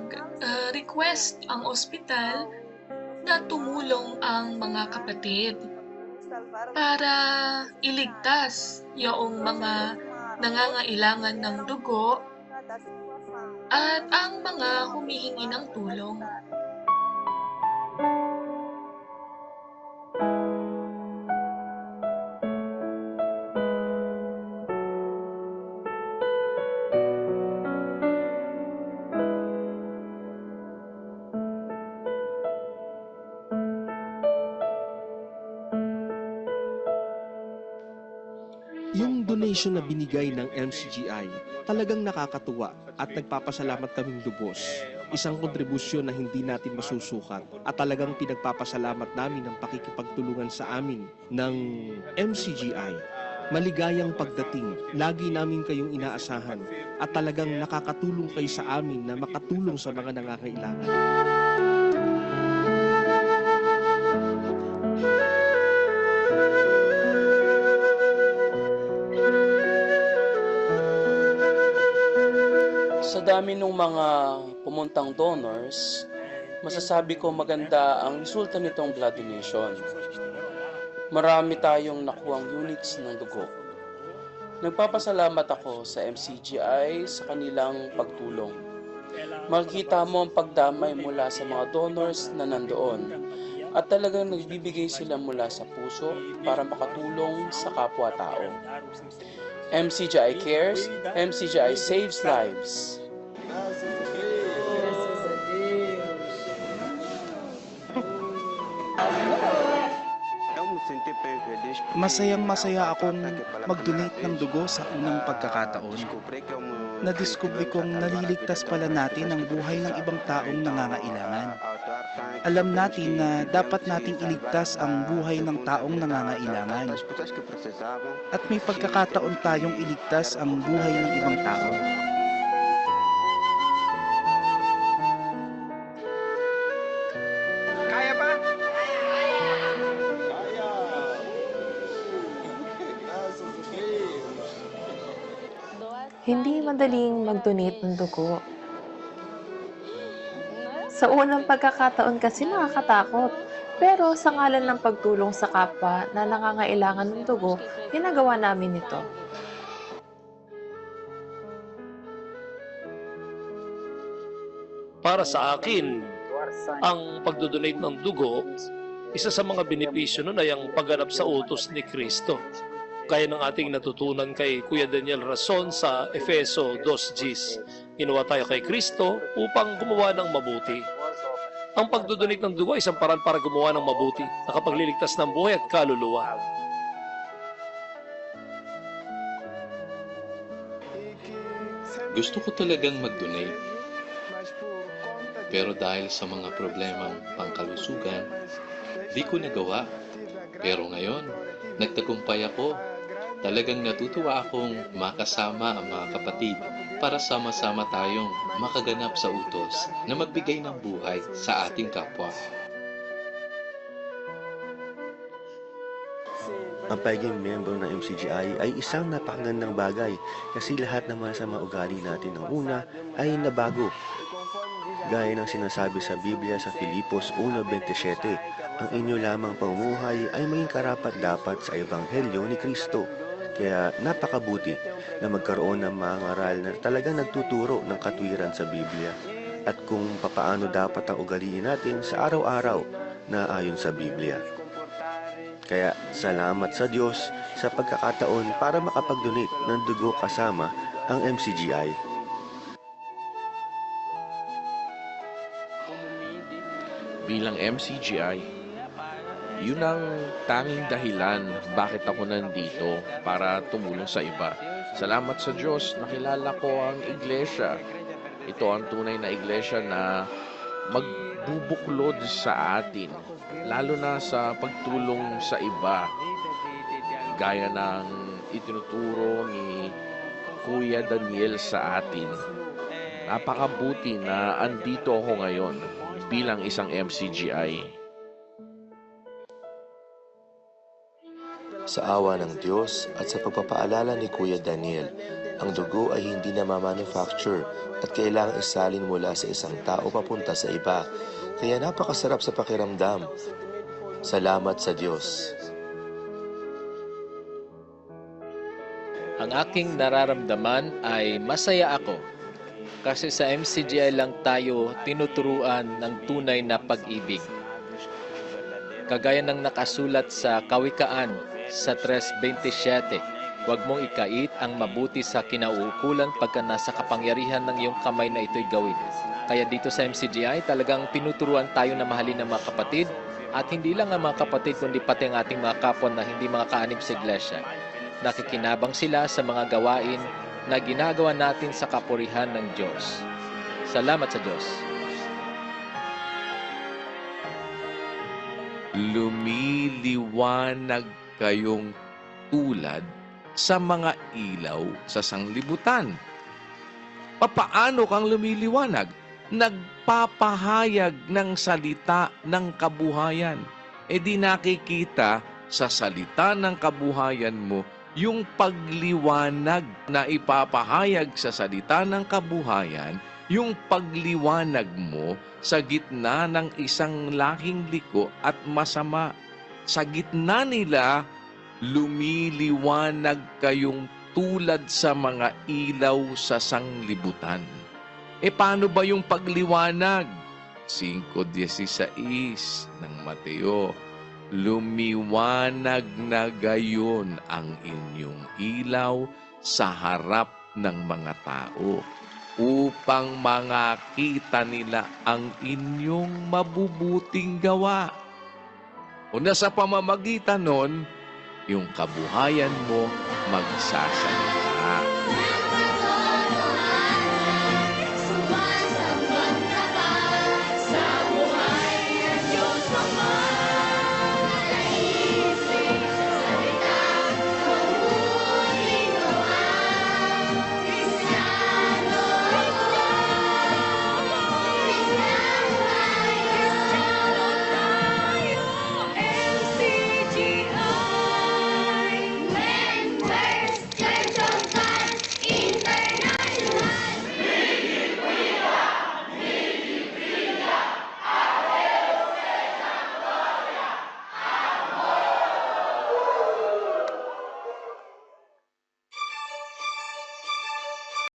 nag-request ang ospital na tumulong ang mga kapatid para iligtas yung mga nangangailangan ng dugo at ang mga humihingi ng tulong. Donation na binigay ng MCGI talagang nakakatuwa at nagpapasalamat kaming lubos. Isang kontribusyon na hindi natin masusukat at talagang pinagpapasalamat namin ang pakikipagtulungan sa amin ng MCGI. Maligayang pagdating, lagi namin kayong inaasahan at talagang nakakatulong kayo sa amin na makatulong sa mga nangangailangan. Sa dami ng mga pumuntang donors, masasabi ko maganda ang resulta nitong blood donation. Marami tayong nakuhang units ng dugo. Nagpapasalamat ako sa MCGI sa kanilang pagtulong. Makikita mo ang pagdamay mula sa mga donors na nandoon at talagang nagbibigay sila mula sa puso para makatulong sa kapwa-tao. MCGI cares, MCGI saves lives. Masayang masaya akong mag-donate ng dugo sa unang pagkakataon. Nadiskubre kong naliligtas pala natin ang buhay ng ibang taong nangangailangan. Alam natin na dapat nating iligtas ang buhay ng taong nangangailangan. At may pagkakataon tayong iligtas ang buhay ng ibang tao. Hindi madaling mag-donate ng dugo. Sa unang pagkakataon kasi nakakatakot. Pero sa ngalan ng pagtulong sa kapwa na nangangailangan ng dugo, ginagawa namin ito. Para sa akin, ang pagdodonate ng dugo, isa sa mga benepisyo nun ay ang pagganap sa utos ni Kristo. Kaya ng ating natutunan kay Kuya Daniel Rason sa Efeso 2 Gs. Ginawa tayo kay Kristo upang gumawa ng mabuti. Ang pagdodonate ng dugo ay isang paraan para gumawa ng mabuti, nakapagliligtas ng buhay at kaluluwa. Gusto ko talagang mag-donate. Pero dahil sa mga problemang pangkalusugan, di ko nagawa. Pero ngayon, nagtagumpay ako. Talagang natutuwa akong makasama ang mga kapatid para sama-sama tayong makaganap sa utos na magbigay ng buhay sa ating kapwa. Ang pagiging miyembro ng MCGI ay isang napakagandang bagay kasi lahat ng mga sama ugali natin ng una ay nabago. Gaya ng sinasabi sa Biblia sa Filipos 1.27, ang inyo lamang pamumuhay ay maging karapat dapat sa Ebanghelyo ni Kristo. Kaya napakabuti na magkaroon ng mga aral na talagang nagtuturo ng katwiran sa Biblia at kung papaano dapat ang ugaliin natin sa araw-araw na ayon sa Biblia. Kaya salamat sa Diyos sa pagkakataon para makapag-donate ng dugo kasama ang MCGI. bilang MCGI, yun ang tanging dahilan bakit ako nandito para tumulong sa iba. Salamat sa Diyos, nakilala ko ang iglesia. Ito ang tunay na iglesia na magbubuklod sa atin, lalo na sa pagtulong sa iba. Gaya ng itinuturo ni Kuya Daniel sa atin. Napakabuti na andito ako ngayon bilang isang MCGI. Sa awa ng Diyos at sa pagpapaalala ni Kuya Daniel, Ang dugo ay hindi na ma-manufacture at kailangang isalin mula sa isang tao papunta sa iba. Kaya napakasarap sa pakiramdam. Salamat sa Diyos. Ang aking nararamdaman ay masaya ako kasi sa MCGI lang tayo tinuturuan ng tunay na pag-ibig. Kagaya ng nakasulat sa Kawikaan sa 3.27, huwag mong ikait ang mabuti sa kinauukulan pagka nasa kapangyarihan ng iyong kamay na ito'y gawin. Kaya dito sa MCGI talagang tinuturuan tayo na mahalin ng mga kapatid at hindi lang ang mga kapatid kundi pati ang ating mga kapwa na hindi mga kaanib sa iglesia nakikinabang sila sa mga gawain na ginagawa natin sa kapurihan ng Diyos. Salamat sa Diyos. Lumiliwanag kayong tulad sa mga ilaw sa sanglibutan. Papaano kang lumiliwanag? Nagpapahayag ng salita ng kabuhayan. E di nakikita sa salita ng kabuhayan mo yung pagliwanag na ipapahayag sa salita ng kabuhayan, yung pagliwanag mo sa gitna ng isang laking liko at masama. Sa gitna nila, lumiliwanag kayong tulad sa mga ilaw sa sanglibutan. E paano ba yung pagliwanag? 5.16 ng Mateo lumiwanag na gayon ang inyong ilaw sa harap ng mga tao upang makita nila ang inyong mabubuting gawa. Una sa pamamagitan nun, yung kabuhayan mo magsasalita.